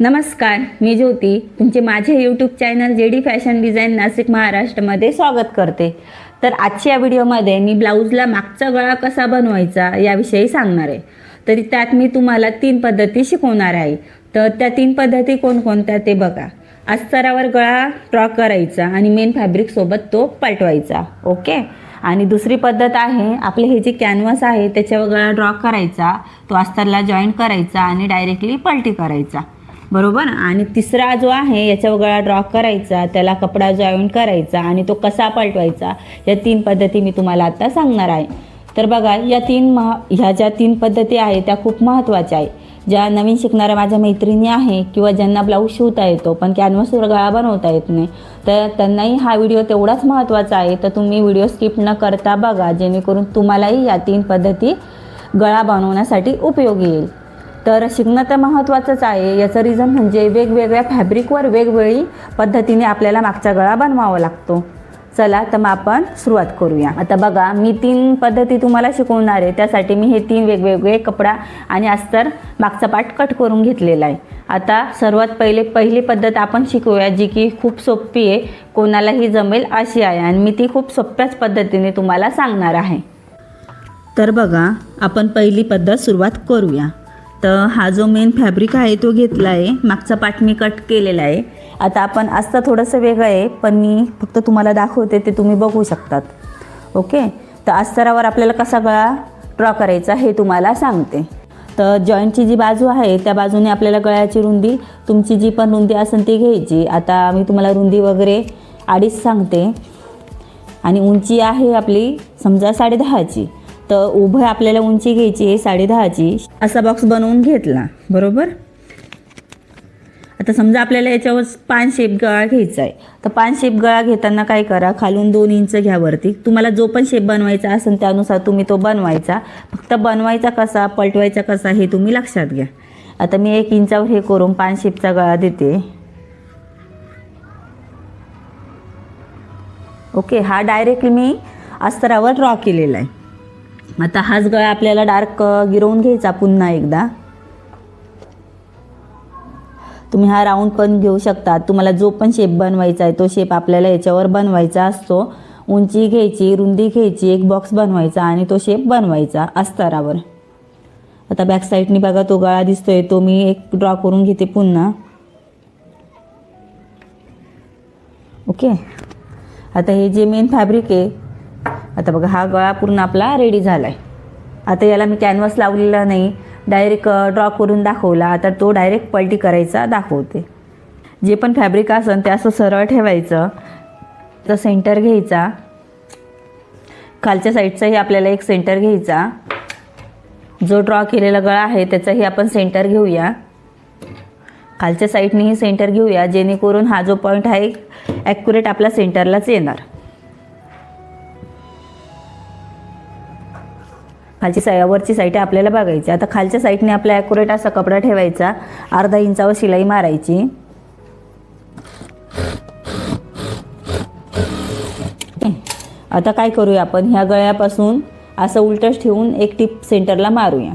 नमस्कार मी ज्योती. तुमचे माझे YouTube channel J D fashion design Nashik महाराष्ट्रामध्ये स्वागत करते. तर आजच्या व्हिडिओमध्ये मी ब्लाऊजला मागचा गळा कसा बनवायचा याविषयी सांगणार आहे. तरी त्यात मी तुम्हाला तीन पद्धती शिकवणार आहे. तर त्या तीन पद्धती कोणकोणत्या ते बघा. अस्तरावर गळा ड्रॉ करायचा आणि मेन फॅब्रिकसोबत तो पलटवायचा. ओके? आणि दुसरी पद्धत आहे आपले हे जे कॅनव्हास आहे त्याच्यावर गळा ड्रॉ करायचा. तो अस्तरला जॉईंट करायचा आणि डायरेक्टली पलटी करायचा. बरोबर? आणि तिसरा जो आहे याच्यावर गळा ड्रॉ करायचा त्याला कपडा जॉईंट करायचा आणि तो कसा पलटवायचा या तीन पद्धती मी तुम्हाला आता सांगणार आहे. तर बघा या तीन महा ह्या ज्या तीन पद्धती आहेत त्या खूप महत्त्वाच्या आहे ज्या नवीन शिकणाऱ्या माझ्या मैत्रिणी आहे किंवा ज्यांना ब्लाऊज शिवता येतो पण कॅनव्हासवर गळा बनवता येत नाही तर त्यांनाही हा व्हिडिओ तेवढाच महत्त्वाचा आहे. तर तुम्ही व्हिडिओ स्किप न करता बघा जेणेकरून तुम्हालाही या तीन पद्धती गळा बनवण्यासाठी उपयोगी येईल. तर शिकणं तर महत्त्वाचंच आहे. याचं रिझन म्हणजे वेगवेगळ्या फॅब्रिकवर वेगवेगळी पद्धतीने आपल्याला मागचा गळा बनवावा लागतो. चला तर मग आपण सुरुवात करूया. आता बघा मी तीन पद्धती तुम्हाला शिकवणार आहे. त्यासाठी मी हे तीन वेगवेगळे कपडा आणि अस्तर मागचा पाठ कट करून घेतलेला आहे. आता सर्वात पहिले पहिली पद्धत आपण शिकूया जी की खूप सोपी आहे. कोणालाही जमेल अशी आहे. आणि मी ती खूप सोप्याच पद्धतीने तुम्हाला सांगणार आहे. तर बघा आपण पहिली पद्धत सुरुवात करूया. तर हा जो मेन फॅब्रिक आहे तो घेतला आहे. मागचा पाठ मी कट केलेला आहे. आता आपण आजचा थोडंसं वेगळं आहे पण मी फक्त तुम्हाला दाखवते ते तुम्ही बघू शकतात. ओके तर अस्तरावर आपल्याला कसा गळा ड्रॉ करायचा हे तुम्हाला सांगते. तर जॉईंटची जी बाजू आहे त्या बाजूने आपल्याला गळ्याची रुंदी तुमची जी पण रुंदी असेल ती घ्यायची. आता मी तुम्हाला रुंदी वगैरे अडीच सांगते. आणि उंची आहे आपली समजा साडेदहाची. तर उभं आपल्याला उंची घ्यायची आहे साडेदहाची असा बॉक्स बनवून घेतला बरोबर? आता समजा आपल्याला याच्यावर पान शेप गळा घ्यायचा आहे. तर पान शेप गळा घेताना काय करा खालून दोन इंच घ्या वरती. तुम्हाला जो पण शेप बनवायचा असेल त्यानुसार तुम्ही तो बनवायचा. फक्त बनवायचा कसा पलटवायचा कसा हे तुम्ही लक्षात घ्या. आता मी एक इंचावर हे करून पान शेपचा गळा देते. ओके हा डायरेक्टली मी अस्तरावर ड्रॉ केलेला आहे. आता हाच गळा आपल्याला डार्क गिरवून घ्यायचा पुन्हा एकदा. तुम्ही हा राऊंड पण घेऊ शकता. तुम्हाला जो पण शेप बनवायचा आहे तो शेप आपल्याला याच्यावर बनवायचा असतो. उंची घ्यायची रुंदी घ्यायची एक बॉक्स बनवायचा आणि तो शेप बनवायचा अस्तरावर. आता बॅक साईडनी बघा तो गळा दिसतोय. तो मी एक ड्रॉ करून घेते पुन्हा. ओके आता हे जे मेन फॅब्रिक आहे आता बघा हा गळा पूर्ण आपला रेडी झाला आहे आता याला मी कॅनव्हास लावलेला नाही. डायरेक्ट ड्रॉ करून दाखवला. आता तो डायरेक्ट पलटी करायचा दाखवते. जे पण फॅब्रिक असेल ते असं सरळ ठेवायचं. तर सेंटर घ्यायचा. खालच्या साईडचाही आपल्याला एक सेंटर घ्यायचा. जो ड्रॉ केलेला गळा आहे त्याचाही आपण सेंटर घेऊया. खालच्या साईडनेही सेंटर घेऊया जेणेकरून हा जो पॉईंट आहे ॲक्युरेट आपला सेंटरलाच येणार. खालची साई वरची साईट आपल्याला बघायची. आता खालच्या साईडने आपला ॲक्युरेट असा कपडा ठेवायचा. अर्धा इंचावर शिलाई मारायची. आता काय करूया आपण? ह्या गळ्यापासून असं उलटच ठेवून एक टिप सेंटरला मारूया.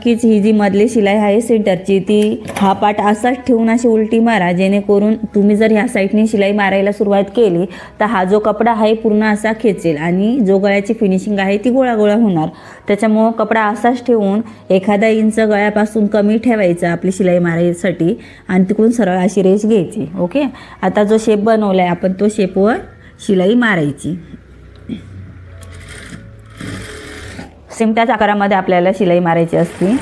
नक्कीच ही जी मधली शिलाई आहे सेंटरची ती हा पाट असाच ठेवून अशी उलटी मारा जेणेकरून तुम्ही जर ह्या साईडने शिलाई मारायला सुरुवात केली तर हा जो कपडा आहे पूर्ण असा खेचेल आणि जो गळ्याची फिनिशिंग आहे ती गोळा गोळा होणार. त्याच्यामुळं कपडा असाच ठेवून एखादा इंच गळ्यापासून कमी ठेवायचा आपली शिलाई मारायसाठी आणि तिकडून सरळ अशी रेष घ्यायची ओके? आता जो शेप बनवला आहे आपण तो शेपवर शिलाई मारायची. सेम त्याच आकारामध्ये आपल्याला शिलाई मारायची असते.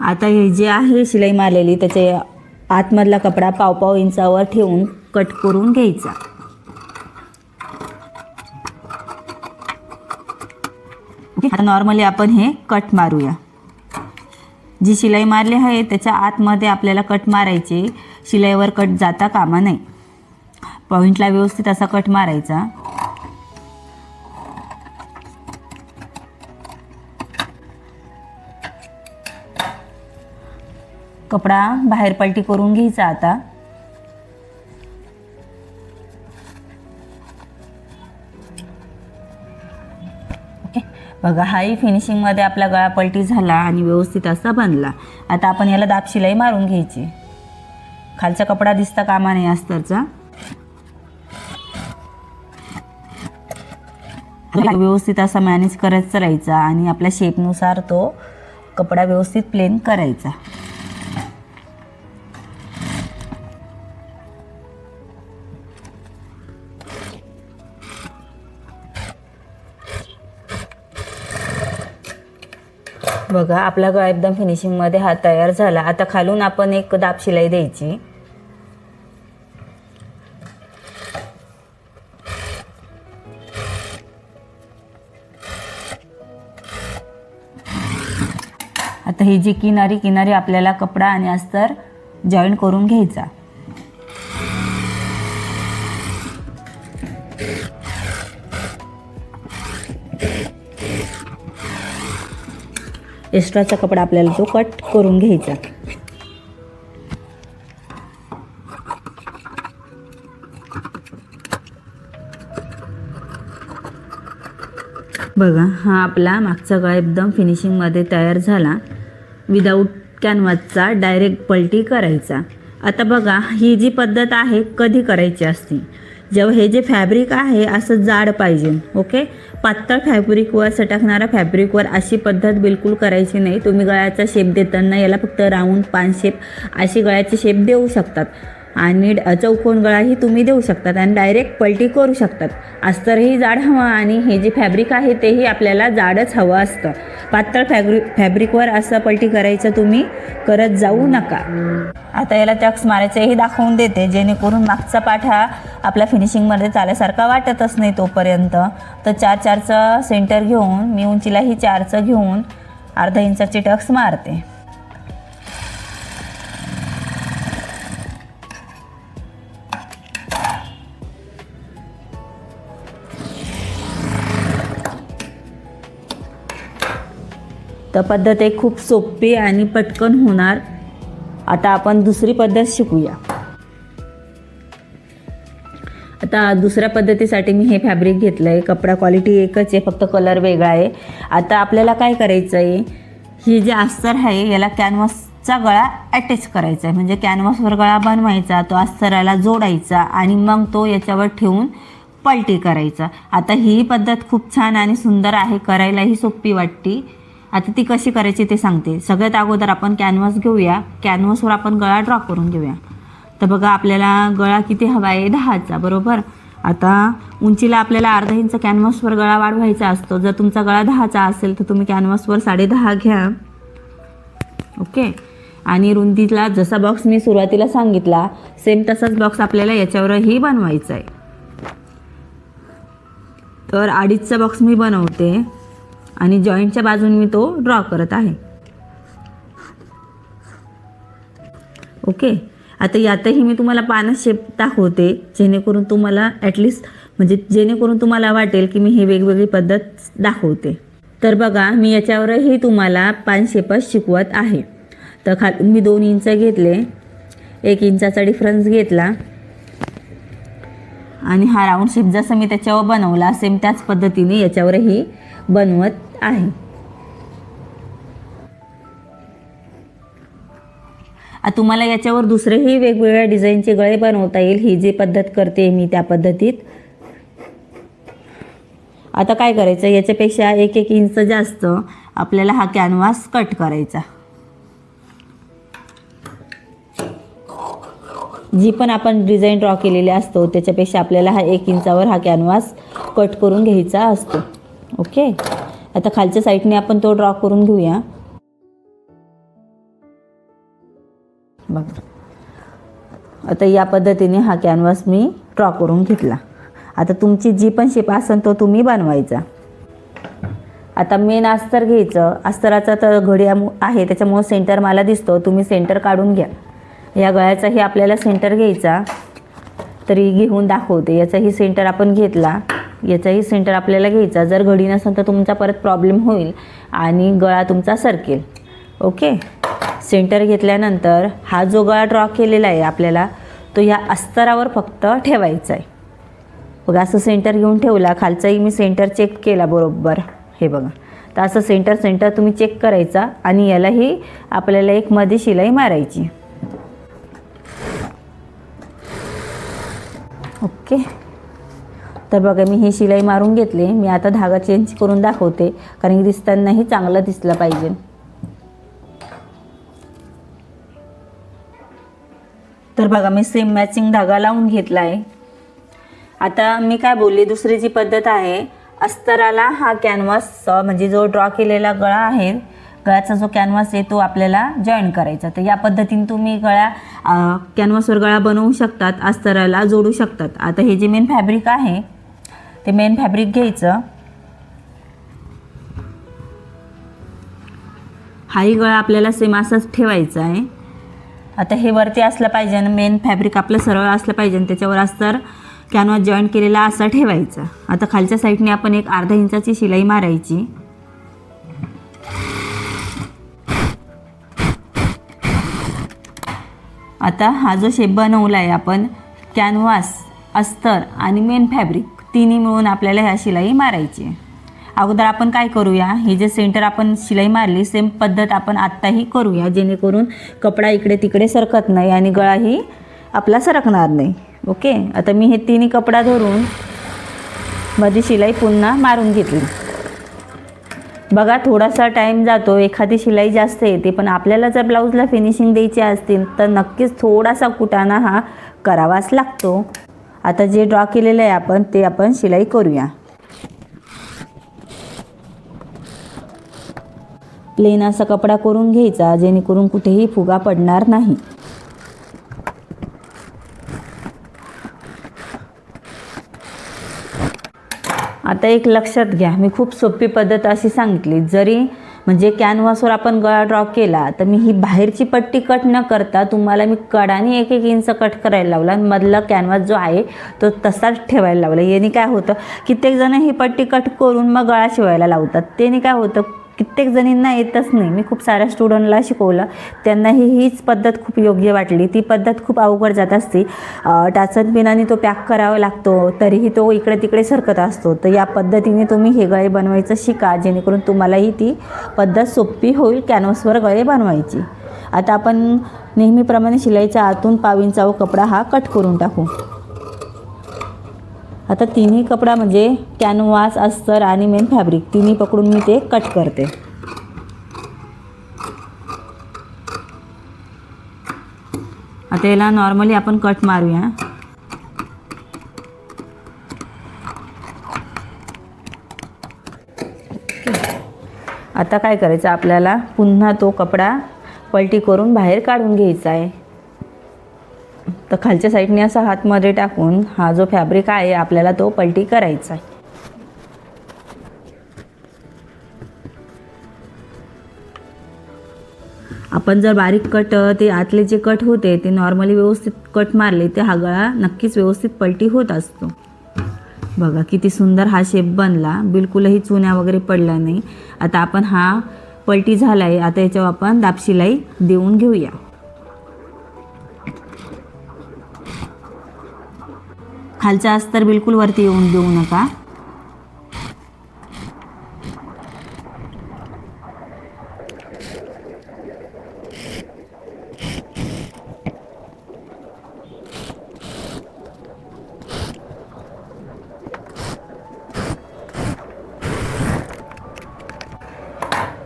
आता हे जे आहे शिलाई मारलेली त्याचे आतमधला कपडा पाव पाव इंचावर ठेवून कट करून घ्यायचा. आता नॉर्मली आपण हे कट मारूया. जी शिलाई मारली आहे त्याच्या आतमध्ये आपल्याला कट मारायचे. शिलाईवर कट जाता कामा नाही पॉईंटला व्यवस्थित असा कट मारायचा. कपडा बाहेर पलटी करून घ्यायचा आता. बघा हाही फिनिशिंगमध्ये आपला गळा पलटी झाला आणि व्यवस्थित असा बनला. आता आपण याला दाब शिलाई मारून घ्यायची. खालचा कपडा दिसता कामा नाही अस्तरचा. व्यवस्थित असा मॅनेज करत चालायचा आणि आपल्या शेपनुसार तो कपडा व्यवस्थित प्लेन करायचा. बघा आपला गळा एकदम फिनिशिंगमध्ये हा तयार झाला. आता खालून आपण एक दाब शिलाई द्यायची. ही जी किनारी किनारी आपल्याला कपडा आणि अस्तर जॉईन करून घ्यायचा. एक्स्ट्राचा कपडा आपल्याला तो कट करून घ्यायचा. बघा हा आपला मागचा गळा एकदम फिनिशिंगमध्ये तयार झाला. विदाऊट कॅनव्हासचा डायरेक्ट पलटी करायचा. आता बघा ही जी पद्धत आहे कधी करायची असते? जेव्हा हे जे फॅब्रिक आहे असं जाड पाहिजे ओके पातळ फॅब्रिकवर सटकणाऱ्या फॅब्रिकवर अशी पद्धत बिलकुल करायची नाही. तुम्ही गळ्याचा शेप देताना याला फक्त राऊंड पान शेप अशी गळ्याची शेप देऊ शकतात. आणि ड- चौकोन गळाही तुम्ही देऊ शकतात आणि डायरेक्ट पलटी करू शकतात. अस्तरही जाड हवं आणि हे जे फॅब्रिक आहे तेही आपल्याला जाडच हवं असतं. पातळ फॅब्रिक फॅब्रिकवर असं पलटी करायचं तुम्ही करत जाऊ नका. आता याला टक्स मारायचंही दाखवून देते जेणेकरून मागचा पाठ हा आपला फिनिशिंगमध्ये चाल्यासारखा वाटतच नाही तोपर्यंत. तर चार चारचं सेंटर घेऊन मी उंचीलाही चारचं घेऊन अर्धा इंचाचे टक्स मारते. तर पद्धत एक खूप सोपी आणि पटकन होणार. आता आपण दुसरी पद्धत शिकूया. आता दुसऱ्या पद्धतीसाठी मी हे फॅब्रिक घेतलं आहे कपडा क्वालिटी एकच आहे फक्त कलर वेगळा आहे. आता आपल्याला काय करायचं आहे ही जे अस्तर आहे याला कॅनव्हासचा गळा अटॅच करायचा आहे म्हणजे कॅनव्हासवर गळा बनवायचा तो अस्तराला जोडायचा आणि मग तो याच्यावर ठेवून पलटी करायचा. आता ही पद्धत खूप छान आणि सुंदर आहे करायलाही सोपी वाटते. आता ती कशी करायची ते सांगते. सगळ्यात अगोदर आपण कॅनव्हास घेऊया. कॅनव्हासवर आपण गळा ड्रॉ करून घेऊया. तर बघा आपल्याला गळा किती हवा आहे? दहाचा बरोबर? आता उंचीला आपल्याला अर्धा इंच कॅनव्हासवर गळा वाढवायचा असतो. जर तुमचा गळा दहाचा असेल तर तुम्ही कॅनव्हासवर साडे दहा घ्या. ओके? आणि रुंदीला जसा बॉक्स मी सुरुवातीला सांगितला सेम तसाच बॉक्स आपल्याला याच्यावरही बनवायचा आहे तर अडीचचा बॉक्स मी बनवते. आणि जॉईंटच्या बाजूने मी तो ड्रॉ करत आहे. ओके? आता यातही मी तुम्हाला पानं शेप दाखवते जेणेकरून तुम्हाला ॲटलिस्ट म्हणजे जेणेकरून तुम्हाला वाटेल की मी हे वेगवेगळी पद्धत दाखवते. तर बघा मी याच्यावरही तुम्हाला पान शेपच शिकवत आहे. तर खाल मी दोन इंच घेतले. एक इंचाचा डिफरन्स घेतला. आणि हा राऊंड शेप जसं मी त्याच्यावर बनवला सेम त्याच पद्धतीने याच्यावरही बनवत आहे. तुम्हाला याच्यावर दुसरेही वेगवेगळ्या डिझाईनचे गळे बनवता येईल. ही जी पद्धत करते मी त्या पद्धतीत. आता काय करायचं? याच्यापेक्षा एक एक इंच जास्त आपल्याला हा कॅनव्हास कट करायचा. जी पण आपण डिझाईन ड्रॉ केलेली असतो त्याच्यापेक्षा आपल्याला हा एक इंचावर हा कॅनव्हास कट करून घ्यायचा असतो. ओके? आता खालच्या साईडने आपण तो ड्रॉ करून घेऊया. बघा. आता या पद्धतीने हा कॅनव्हास मी ड्रॉ करून घेतला. आता तुमची जी पण शेप असेल तो तुम्ही बनवायचा. आता मेन अस्तर घ्यायचं. अस्तराचा तर घड्या आहे त्याच्यामुळं सेंटर मला दिसतो. तुम्ही सेंटर काढून घ्या. या गळ्याचाही आपल्याला सेंटर घ्यायचा. तरी घेऊन दाखवते. याचाही सेंटर आपण घेतला. याचाही सेंटर आपल्याला घ्यायचा. जर घडी नसेल तर तुमचा परत प्रॉब्लेम होईल आणि गळा तुमचा सरकेल. ओके सेंटर घेतल्यानंतर हा जो गळा ड्रॉ केलेला आहे आपल्याला तो या अस्तरावर फक्त ठेवायचा आहे. बघा असं सेंटर घेऊन ठेवला. खालचाही मी सेंटर चेक केला बरोबर. हे बघा. तर असं सेंटर सेंटर तुम्ही चेक करायचा आणि यालाही आपल्याला एक मध्ये शिलाई मारायची. ओके तर बघा मी ही शिलाई मारून घेतली. मी आता धागा चेंज करून दाखवते कारण की दिसतानाही चांगलं दिसलं पाहिजे. तर बघा मी सेम मॅचिंग धागा लावून घेतला आहे आता मी काय बोलली दुसरी जी पद्धत आहे अस्तराला हा कॅनव्हास म्हणजे जो ड्रॉ केलेला गळा आहे गळ्याचा जो कॅनव्हास आहे तो आपल्याला जॉईन करायचा. तर या पद्धतीने तुम्ही गळ्या कॅनव्हासवर गळा बनवू शकतात अस्तराला जोडू शकतात. आता हे जे मेन फॅब्रिक आहे ते मेन फॅब्रिक घ्यायचं. हाही गळा आपल्याला सेम असाच ठेवायचा आहे. आता हे वरती असलं पाहिजे आणि मेन फॅब्रिक आपलं सरळ असलं पाहिजे आणि त्याच्यावर अस्तर कॅनव्हास जॉईंट केलेला असा ठेवायचा. आता खालच्या साईडने आपण एक अर्धा इंचाची शिलाई मारायची. आता हा जो शेप बनवला आहे आपण कॅनव्हास अस्तर आणि मेन फॅब्रिक तिन्ही मिळून आपल्याला ह्या शिलाई मारायची अगोदर आपण काय करूया हे जे सेंटर आपण शिलाई मारली सेम पद्धत आपण आत्ताही करूया जेणेकरून कपडा इकडे तिकडे सरकत नाही आणि गळाही आपला सरकणार नाही. ओके? आता मी हे तिन्ही कपडा धरून माझी शिलाई पुन्हा मारून घेतली. बघा थोडासा टाईम जातो एखादी शिलाई जास्त येते पण आपल्याला जर ब्लाऊजला फिनिशिंग द्यायची असतील तर नक्कीच थोडासा कुटाणा हा करावाच लागतो. आता जे ड्रॉ केलेलं आहे आपण ते आपण शिलाई करूया. प्लेन असा कपडा करून घ्यायचा जेणेकरून कुठेही फुगा पडणार नाही. आता एक लक्षात घ्या मी खूप सोपी पद्धत अशी सांगितली जरी म्हणजे कॅनव्हासवर आपण गळा ड्रॉ केला तर मी ही बाहेरची पट्टी कट न करता तुम्हाला मी कडाने एक एक इंच कट करायला लावला. आणि मधला कॅनव्हास जो आहे तो तसाच ठेवायला लावला. याने काय होतं कित्येक जण ही पट्टी कट करून मग गळा शिवायला लावतात. त्याने काय होतं कित्येक जणींना येतच नाही. मी खूप साऱ्या स्टुडंटला शिकवलं. त्यांनाही हीच पद्धत खूप योग्य वाटली. ती पद्धत खूप अवघड जात असते. अं, टाचन पिनाने तो पॅक करावा लागतो. तरीही तो इकडे तिकडे सरकत असतो. तर या पद्धतीने तुम्ही हे गळे बनवायचं शिका. जेणेकरून तुम्हालाही ती पद्धत सोपी होईल कॅनव्हासवर गळे बनवायची. आता आपण नेहमीप्रमाणे शिलाईच्या आतून पाव इंचावर हो कपडा हा कट करून टाकू. आता तिन्ही कपडा म्हणजे कॅनव्हास अस्तर आणि मेन फॅब्रिक तिन्ही पकडून मी ते कट करते. आता याला नॉर्मली आपण कट मारूया. आता काय करायचं? आपल्याला पुन्हा तो कपडा पलटी करून बाहेर काढून घ्यायचा आहे. तर खालच्या साईडने असा हातमध्ये टाकून हा जो फॅब्रिक आहे आपल्याला तो पलटी करायचा आहे. आपण जर बारीक कट ते आतले जे कट होते ते नॉर्मली व्यवस्थित कट मारले ते हा गळा नक्कीच व्यवस्थित पलटी होत असतो. बघा किती सुंदर हा शेप बनला. बिलकुलही चुन्या वगैरे पडल्या नाही. आता आपण हा पलटी झाला आहे आता याच्यावर आपण दापशीलाई देऊन घेऊया. खालचा अस्तर बिलकुल वरती येऊन देऊ नका.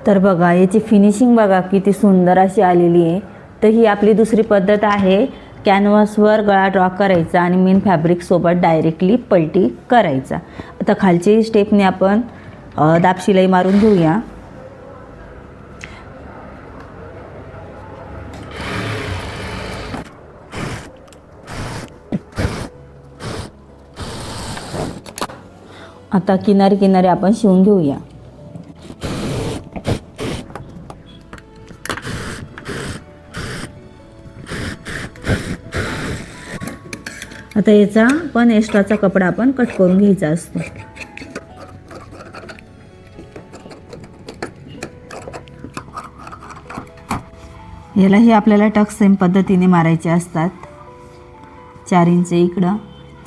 तर बघा याची फिनिशिंग बघा किती सुंदर अशी आलेली आहे. तर ही आपली दुसरी पद्धत आहे. कॅनव्हासवर गळा ड्रॉ करायचा आणि मेन फॅब्रिकसोबत डायरेक्टली पलटी करायचा. आता खालची स्टेपने आपण अ, दाबशिलाई मारून घेऊया. आता किनारी किनारी आपण शिवून घेऊया. आता याचा पण एक्स्ट्राचा कपडा आपण कट करून घ्यायचा असतो. यालाही आपल्याला टक्स सेम पद्धतीने मारायचे असतात. चार इंच इकडं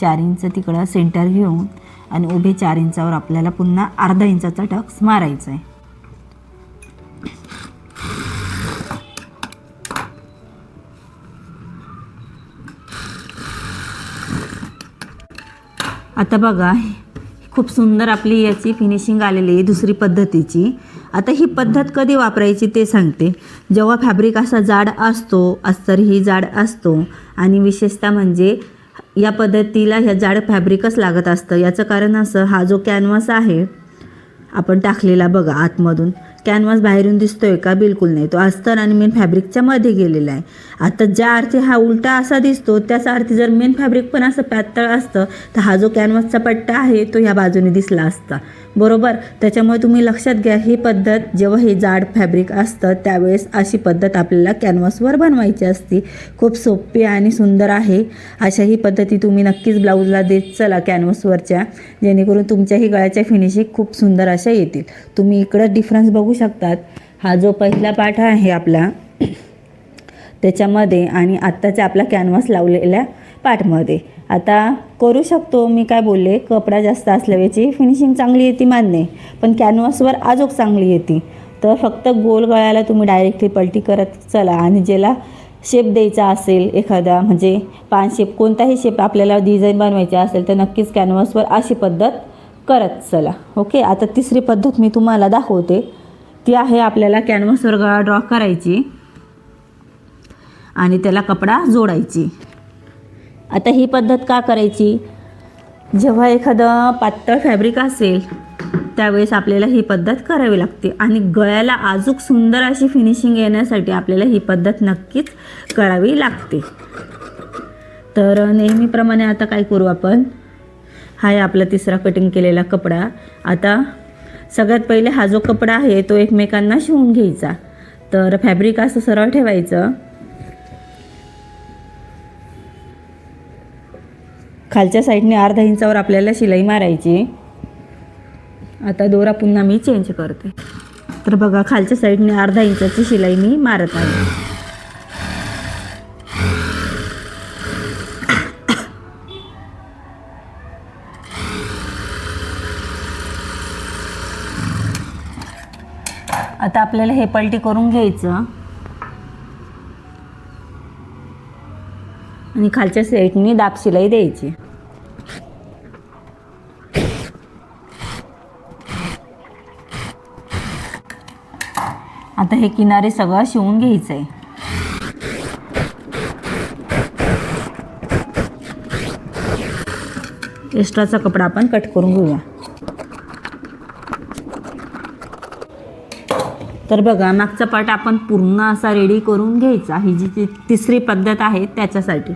चार इंच तिकडं सेंटर घेऊन आणि उभे चार इंचावर आपल्याला पुन्हा अर्धा इंचाचा टक्स मारायचा आहे. आता बघा खूप सुंदर आपली याची फिनिशिंग आलेली आहे दुसरी पद्धतीची. आता ही पद्धत कधी वापरायची ते सांगते. जेव्हा फॅब्रिक असा जाड असतो अस्तर ही जाड असतो. आणि विशेषतः म्हणजे या पद्धतीला ह्या जाड फॅब्रिकच लागत असतं. याचं कारण असं हा जो कॅनव्हास आहे आपण टाकलेला बघा आतमधून कॅनव्हास बाहेरून दिसतोय का? बिलकुल नाही. तो अस्तर आणि मेन फॅब्रिकच्या मध्ये गेलेला आहे. आता ज्या अर्थी हा उलटा असा दिसतो त्याच अर्थी जर मेन फॅब्रिक पण असं पातळ असतं तर हा जो कॅनव्हासचा पट्टा आहे तो ह्या बाजूने दिसला असता. बरोबर? त्याच्यामुळे तुम्ही लक्षात घ्या ही पद्धत जेव्हा हे जाड फॅब्रिक असतं त्यावेळेस अशी पद्धत आपल्याला कॅनव्हासवर बनवायची असती. खूप सोपी आणि सुंदर आहे. अशा ही पद्धती तुम्ही नक्कीच ब्लाऊजला देत चला कॅनव्हासवरच्या जेणेकरून तुमच्याही गळ्याच्या फिनिशिंग खूप सुंदर अशा येतील. तुम्ही इकडं डिफरन्स बघू शकतात. हा जो पहिला पाठ आहे आपला त्याच्यामध्ये आणि आत्ताच्या आपला कॅनव्हास लावलेल्या पाठमध्ये. आता करू शकतो मी काय बोलले कपडा जास्त असल्याची फिनिशिंग चांगली येते मान्य पण कॅनव्हासवर आजोक चांगली येते. तर फक्त गोल गळ्याला तुम्ही डायरेक्टली पलटी करत चला आणि ज्याला शेप द्यायचा असेल एखादा म्हणजे पान शेप कोणताही शेप आपल्याला डिझाईन बनवायची असेल तर नक्कीच कॅनव्हासवर अशी पद्धत करत चला. ओके आता तिसरी पद्धत मी तुम्हाला दाखवते. ती आहे आपल्याला कॅनव्हासवर गळा ड्रॉ करायची आणि त्याला कपडा जोडायची. आता ही पद्धत का करायची? जेव्हा एखादं पातळ फॅब्रिक असेल त्यावेळेस आपल्याला ही पद्धत करावी लागते. आणि गळ्याला अजूक सुंदर अशी फिनिशिंग येण्यासाठी आपल्याला ही पद्धत नक्कीच करावी लागते. तर नेहमीप्रमाणे आता काय करू आपण? हा आहे आपला तिसरा कटिंग केलेला कपडा. आता सगळ्यात पहिले हा जो कपडा आहे तो एकमेकांना शिवून घ्यायचा. तर फॅब्रिक असं सरळ ठेवायचं. खालच्या साईडने अर्धा इंचावर आपल्याला शिलाई मारायची आता दोरा पुन्हा मी चेंज करते. तर बघा खालच्या साईडने अर्धा इंचाची शिलाई मी मारत आहे. आता आपल्याला हे पलटी करून घ्यायचं. आणि खालच्या साईडने दाब शिलाई द्यायची. आता हे किनारे सगळं शिवून घ्यायचं आहे एक्स्ट्राचा कपडा आपण कट करून घेऊया. तर बघा मागचा पार्ट आपण पूर्ण असा रेडी करून घ्यायचा. ही जी ती तिसरी पद्धत आहे त्याच्यासाठी.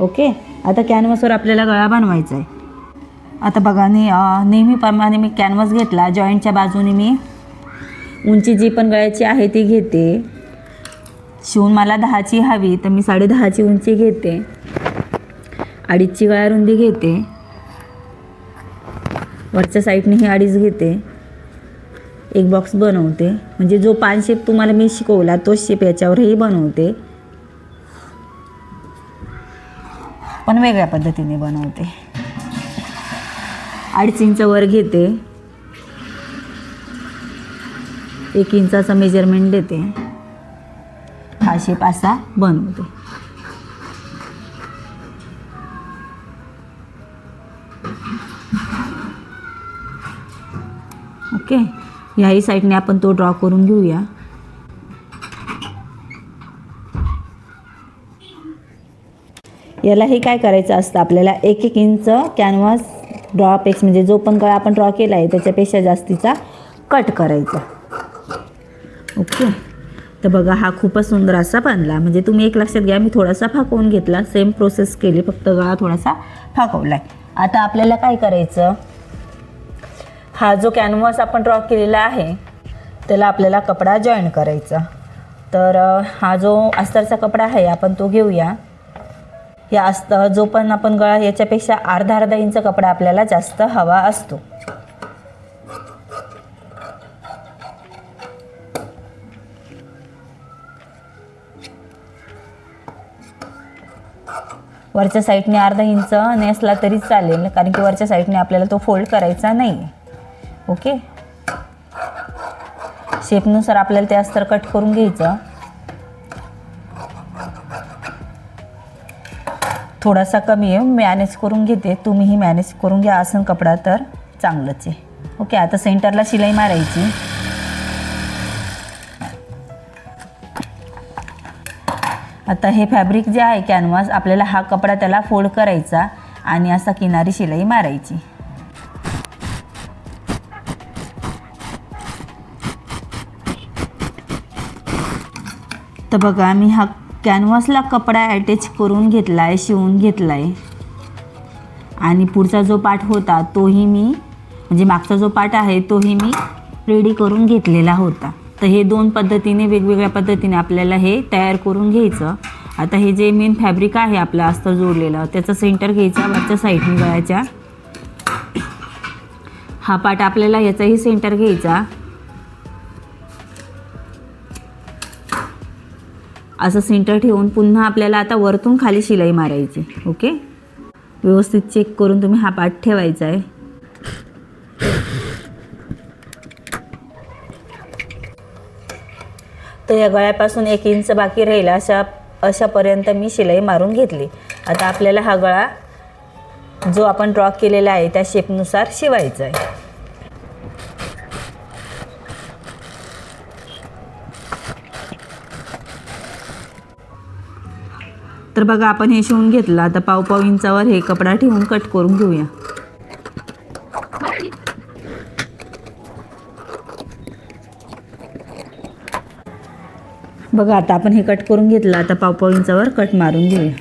ओके? आता कॅनव्हासवर आपल्याला गळा बनवायचा आहे आता बघा ने नेहमीप्रमाणे मी कॅनव्हास घेतला. जॉईंटच्या बाजूने मी उंची जी पण गळ्याची आहे ती घेते. शिवून मला दहाची हवी तर मी साडे दहाची उंची घेते. अडीचची गळ्या रुंदी घेते. वरच्या साईडने ही अडीच घेते. एक बॉक्स बनवते. म्हणजे जो पान शेप तुम्हाला मी शिकवला तोच शेप याच्यावरही बनवते. पण वेगळ्या पद्धतीने बनवते. अडीच इंच वर घेते. एक इंचाचा मेजरमेंट देते. हा शेप असा बनवते. ओके ह्याही साईडने आपण तो ड्रॉ करून घेऊया. याला हे काय करायचं असतं? आपल्याला एक एक इंच कॅनव्हास ड्रॉपेक्स म्हणजे जो पण गळा आपण ड्रॉ केला आहे त्याच्यापेक्षा जास्तीचा कट करायचा. ओके तर बघा हा खूपच सुंदर असा बनला. म्हणजे तुम्ही एक लक्षात घ्या मी थोडासा फाकवून घेतला. सेम प्रोसेस केली फक्त गळा थोडासा फाकवला आहे आता आपल्याला काय करायचं? हा जो कॅनव्हास आपण ड्रॉ केलेला आहे त्याला आपल्याला कपडा जॉईन करायचा. तर हा जो अस्तरचा कपडा आहे आपण तो घेऊया. या अस्त जो पण आपण गळा याच्यापेक्षा अर्धा अर्धा इंच कपडा आपल्याला जास्त हवा असतो. वरच्या साईडने अर्धा इंच नेसला तरी चालेल कारण की वरच्या साईडने आपल्याला तो फोल्ड करायचा नाही ओके? शेपनुसार आपल्याला ते अस्तर कट करून घ्यायचं. थोडासा कमी आहे मॅनेज करून घेते. तुम्हीही मॅनेज करून घ्या आसन कपडा तर चांगलंच आहे. ओके आता सेंटरला शिलाई मारायची. आता हे फॅब्रिक जे आहे कॅनव्हास आपल्याला हा कपडा त्याला फोल्ड करायचा आणि असा किनारी शिलाई मारायची. तर बघा मी हा कॅनव्हासला कपडा अटॅच करून घेतला आहे शिवून घेतला आहे आणि पुढचा जो पाठ होता तोही मी म्हणजे मागचा जो पाठ आहे तोही मी रेडी करून घेतलेला होता. तर हे दोन पद्धतीने वेगवेगळ्या पद्धतीने आपल्याला हे तयार करून घ्यायचं. आता हे जे मेन फॅब्रिक आहे आपलं अस्तर जोडलेलं त्याचं सेंटर घ्यायचा वरच्या साईडने गळ्याच्या हा पाठ आपल्याला याचाही सेंटर घ्यायचा. असं सेंटर ठेवून पुन्हा आपल्याला आता वरतून खाली शिलाई मारायची ओके व्यवस्थित चेक करून तुम्ही हा पाठ ठेवायचा आहे. तर या गळ्यापासून एक इंच बाकी राहील अशा अशापर्यंत मी शिलाई मारून घेतली. आता आपल्याला हा गळा जो आपण ड्रॉ केलेला आहे त्या शेपनुसार शिवायचा आहे. तर बघा आपण हे शिवून घेतलं. आता पाव पाव इंचावर हे कपडा ठेवून कट करून घेऊया. बघा आता आपण हे कट करून घेतलं. आता पाव पाव इंचावर कट मारून घेऊया.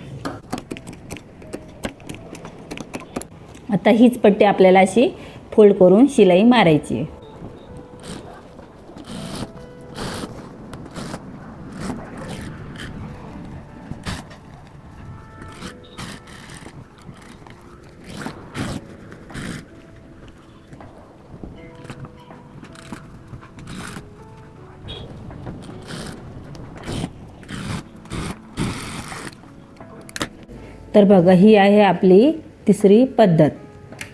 आता हीच पट्टी आपल्याला अशी फोल्ड करून शिलाई मारायची तर बघा ही आहे आपली तिसरी पद्धत.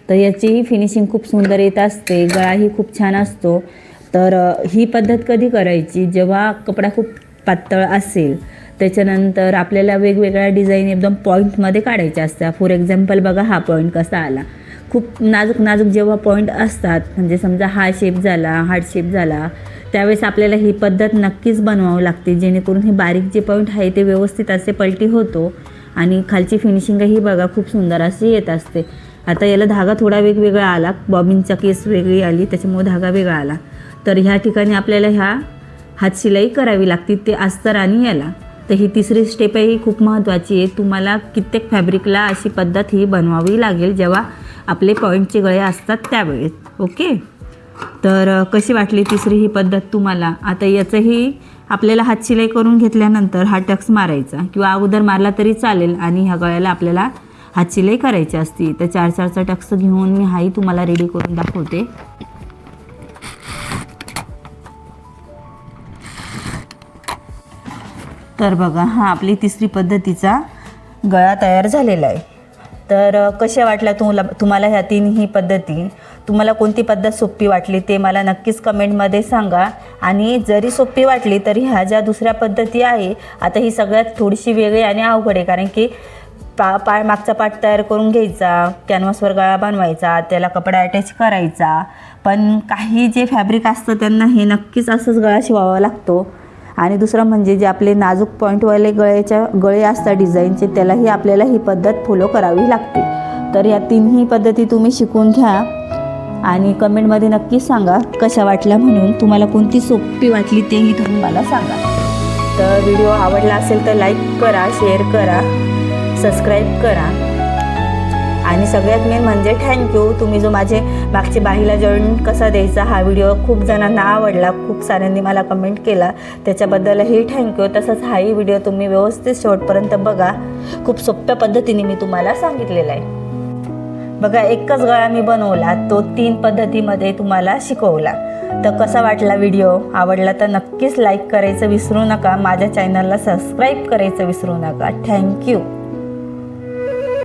तर याचीही फिनिशिंग खूप सुंदर येत असते गळाही खूप छान असतो. तर ही पद्धत कधी करायची? जेव्हा कपडा खूप पातळ असेल त्याच्यानंतर आपल्याला वेगवेगळ्या डिझाईन एकदम पॉईंटमध्ये काढायच्या असतात. फॉर एक्झाम्पल बघा हा पॉईंट कसा आला. खूप नाजूक नाजूक जेव्हा पॉईंट असतात म्हणजे समजा हा शेप झाला हार्ट शेप झाला त्यावेळेस आपल्याला ही पद्धत नक्कीच बनवावं लागते. जेणेकरून हे बारीक जे पॉईंट आहे ते व्यवस्थित असे पलटी होतो. आणि खालची फिनिशिंगही बघा खूप सुंदर अशी येत असते. आता याला धागा थोडा वेगवेगळा आला. बॉबिनचा केस वेगळी आली त्याच्यामुळे धागा वेगळा आला. तर ह्या ठिकाणी आपल्याला ह्या हात शिलाई करावी लागते ते अस्तर आणि याला. तर ही तिसरी स्टेप आहे ही खूप महत्त्वाची आहे. तुम्हाला कित्येक फॅब्रिकला अशी पद्धत ही बनवावी लागेल जेव्हा आपले पॉईंटचे गळे असतात त्यावेळेस. ओके तर कशी वाटली तिसरी ही पद्धत तुम्हाला? आता याचंही आपल्याला हातशिलाई करून घेतल्यानंतर हा टक्स मारायचा किंवा अगोदर मारला तरी चालेल आणि ह्या गळ्याला आपल्याला हातशिलाई करायची असती. तर चार चारचा टक्स घेऊन मी हाही तुम्हाला रेडी करून दाखवते. तर बघा हा आपली तिसरी पद्धतीचा गळा तयार झालेला आहे. तर कशा वाटल्या तुला तुम्हाला ह्या तीनही पद्धती? तुम्हाला कोणती पद्धत सोपी वाटली ते मला नक्कीच कमेंटमध्ये सांगा. आणि जरी सोपी वाटली तरी ह्या ज्या दुसऱ्या पद्धती आहे आता ही सगळ्यात थोडीशी वेगळी आणि अवघड आहे. कारण की पा पा मागचा पाठ तयार करून घ्यायचा कॅनव्हासवर गळा बनवायचा त्याला कपडा अटॅच करायचा. पण काही जे फॅब्रिक असतं त्यांना हे नक्कीच असंच गळा शिवावा लागतो. आणि दुसरं म्हणजे जे आपले नाजूक पॉईंटवाले गळ्याच्या गळे असतात डिझाईनचे त्यालाही आपल्याला ही पद्धत फॉलो करावी लागते. तर या तिन्ही पद्धती तुम्ही शिकून घ्या. आणि कमेंटमध्ये नक्कीच सांगा कशा वाटल्या म्हणून. तुम्हाला कोणती सोपी वाटली तेही तुम्ही मला सांगा. तर व्हिडिओ आवडला असेल तर लाईक करा शेअर करा सबस्क्राईब करा. आणि सगळ्यात मेन म्हणजे थँक्यू तुम्ही जो माझे मागचे बाहीला जॉईन कसा द्यायचा हा व्हिडिओ खूप जणांना आवडला. खूप साऱ्यांनी मला कमेंट केला. त्याच्याबद्दलही थँक्यू तसंच हाही व्हिडिओ तुम्ही व्यवस्थित शेवटपर्यंत बघा. खूप सोप्या पद्धतीने मी तुम्हाला सांगितलेला आहे. बघा एकच गळा मी बनवला तो तीन पद्धतीमध्ये तुम्हाला शिकवला. तर कसा वाटला व्हिडिओ? आवडला तर नक्कीच लाईक करायचं विसरू नका. माझ्या चॅनलला सबस्क्राईब करायचं विसरू नका. थँक्यू